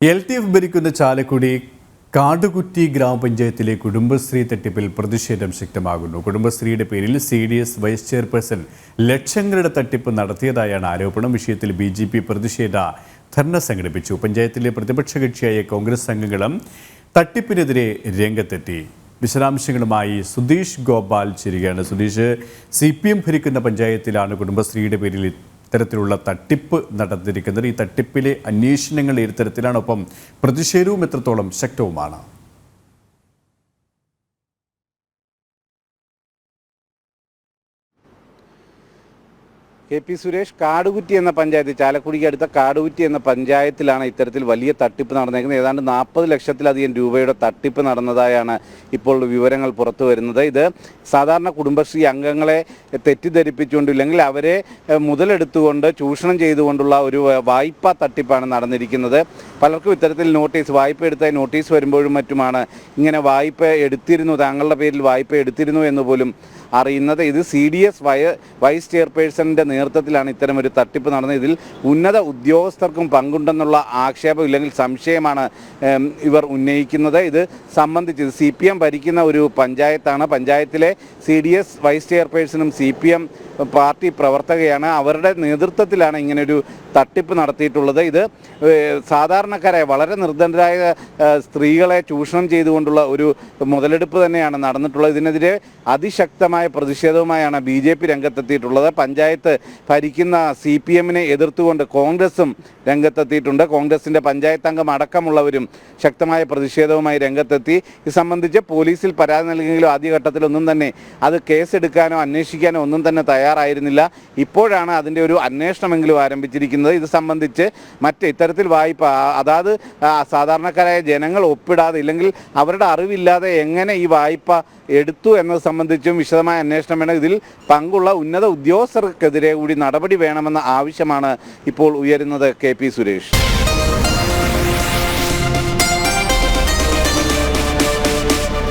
L T F ഭരിക്കുന്ന ചാലക്കുടി കാടുകുറ്റി ഗ്രാമപഞ്ചായത്തിലെ കുടുംബശ്രീ തട്ടിപ്പിൽ പ്രതിഷേധം ശക്തമാകുന്നു. കുടുംബശ്രീയുടെ പേരിൽ C D S vice chairperson ലക്ഷങ്ങളുടെ തട്ടിപ്പ് നടത്തിയതായാണ് ആരോപണം. വിഷയത്തിൽ ബി ജെ പി പ്രതിഷേധ ധർണ സംഘടിപ്പിച്ചു. പഞ്ചായത്തിലെ പ്രതിപക്ഷ കക്ഷിയായ കോൺഗ്രസ് അംഗങ്ങളും തട്ടിപ്പിനെതിരെ രംഗത്തെത്തി. വിശദാംശങ്ങളുമായി സുധീഷ് ഗോപാൽ ചേരുകയാണ്. സുധീഷ് സി പി എം ഭരിക്കുന്ന പഞ്ചായത്തിലാണ് കുടുംബശ്രീയുടെ പേരിൽ ഇത്തരത്തിലുള്ള തട്ടിപ്പ് നടന്നിരിക്കുന്നത്. ഈ തട്ടിപ്പിലെ അന്വേഷണങ്ങൾ ഏത് തരത്തിലാണ്? ഒപ്പം പ്രതിഷേധവും എത്രത്തോളം ശക്തവുമാണ്? കെ പി സുരേഷ് കാടുകുറ്റി എന്ന പഞ്ചായത്ത് ചാലക്കുടിക്ക് അടുത്ത കാടുകുറ്റി എന്ന പഞ്ചായത്തിലാണ് ഇത്തരത്തിൽ വലിയ തട്ടിപ്പ് നടന്നേക്കുന്നത്. ഏതാണ്ട് നാൽപ്പത് ലക്ഷത്തിലധികം രൂപയുടെ തട്ടിപ്പ് നടന്നതായാണ് ഇപ്പോൾ വിവരങ്ങൾ പുറത്തു വരുന്നത്. ഇത് സാധാരണ കുടുംബശ്രീ അംഗങ്ങളെ തെറ്റിദ്ധരിപ്പിച്ചുകൊണ്ട് ഇല്ലെങ്കിൽ അവരെ മുതലെടുത്തുകൊണ്ട് ചൂഷണം ചെയ്തുകൊണ്ടുള്ള ഒരു വായ്പാ തട്ടിപ്പാണ് നടന്നിരിക്കുന്നത്. പലർക്കും ഇത്തരത്തിൽ നോട്ടീസ് വായ്പ എടുത്തായി നോട്ടീസ് വരുമ്പോഴും മറ്റുമാണ് ഇങ്ങനെ വായ്പ എടുത്തിരുന്നു താങ്കളുടെ പേരിൽ വായ്പ എടുത്തിരുന്നു എന്ന് പോലും അറിയുന്നത്. ഇത് സി ഡി എസ് വൈസ് ചെയർപേഴ്സണിന്റെ നേതൃത്വത്തിലാണ് ഇത്തരമൊരു തട്ടിപ്പ് നടന്നത്. ഇതിൽ ഉന്നത ഉദ്യോഗസ്ഥർക്കും പങ്കുണ്ടെന്നുള്ള ആക്ഷേപം ഇല്ലെങ്കിൽ സംശയമാണ് ഇവർ ഉന്നയിക്കുന്നത്. ഇത് സംബന്ധിച്ച് സി പി എം ഭരിക്കുന്ന ഒരു പഞ്ചായത്താണ്. പഞ്ചായത്തിലെ സി ഡി എസ് വൈസ് ചെയർപേഴ്സണും സി പി എം പാർട്ടി പ്രവർത്തകയാണ്. അവരുടെ നേതൃത്വത്തിലാണ് ഇങ്ങനൊരു തട്ടിപ്പ് നടത്തിയിട്ടുള്ളത്. ഇത് സാധാരണക്കാരെ വളരെ നിർദ്ധനരായ സ്ത്രീകളെ ചൂഷണം ചെയ്തുകൊണ്ടുള്ള ഒരു മുതലെടുപ്പ് തന്നെയാണ് നടന്നിട്ടുള്ളത്. ഇതിനെതിരെ അതിശക്തമായ പ്രതിഷേധവുമായാണ് ബി രംഗത്തെത്തിയിട്ടുള്ളത്. പഞ്ചായത്ത് ഭരിക്കുന്ന സി പി എമ്മിനെ എതിർത്തുകൊണ്ട് കോൺഗ്രസും രംഗത്തെത്തിയിട്ടുണ്ട്. കോൺഗ്രസിന്റെ പഞ്ചായത്ത് അംഗം അടക്കമുള്ളവരും ശക്തമായ പ്രതിഷേധവുമായി രംഗത്തെത്തി. ഇത് സംബന്ധിച്ച് പോലീസിൽ പരാതി നൽകിയെങ്കിലും ആദ്യഘട്ടത്തിലൊന്നും തന്നെ അത് കേസെടുക്കാനോ അന്വേഷിക്കാനോ ഒന്നും തന്നെ തയ്യാറായിരുന്നില്ല. ഇപ്പോഴാണ് അതിന്റെ ഒരു അന്വേഷണമെങ്കിലും ആരംഭിച്ചിരിക്കുന്നത്. ഇത് സംബന്ധിച്ച് മറ്റ് ഇത്തരത്തിൽ വായ്പ അതായത് സാധാരണക്കാരായ ജനങ്ങൾ ഒപ്പിടാതെ ഇല്ലെങ്കിൽ അവരുടെ അറിവില്ലാതെ എങ്ങനെ ഈ വായ്പ എടുത്തു എന്നത് സംബന്ധിച്ചും വിശദമായ അന്വേഷണം വേണം. ഇതിൽ പങ്കുള്ള ഉന്നത ഉദ്യോഗസ്ഥർക്കെതിരെ കൂടി നടപടി വേണമെന്ന ആവശ്യമാണ് ഇപ്പോൾ ഉയരുന്നത് കെ സുരേഷ്.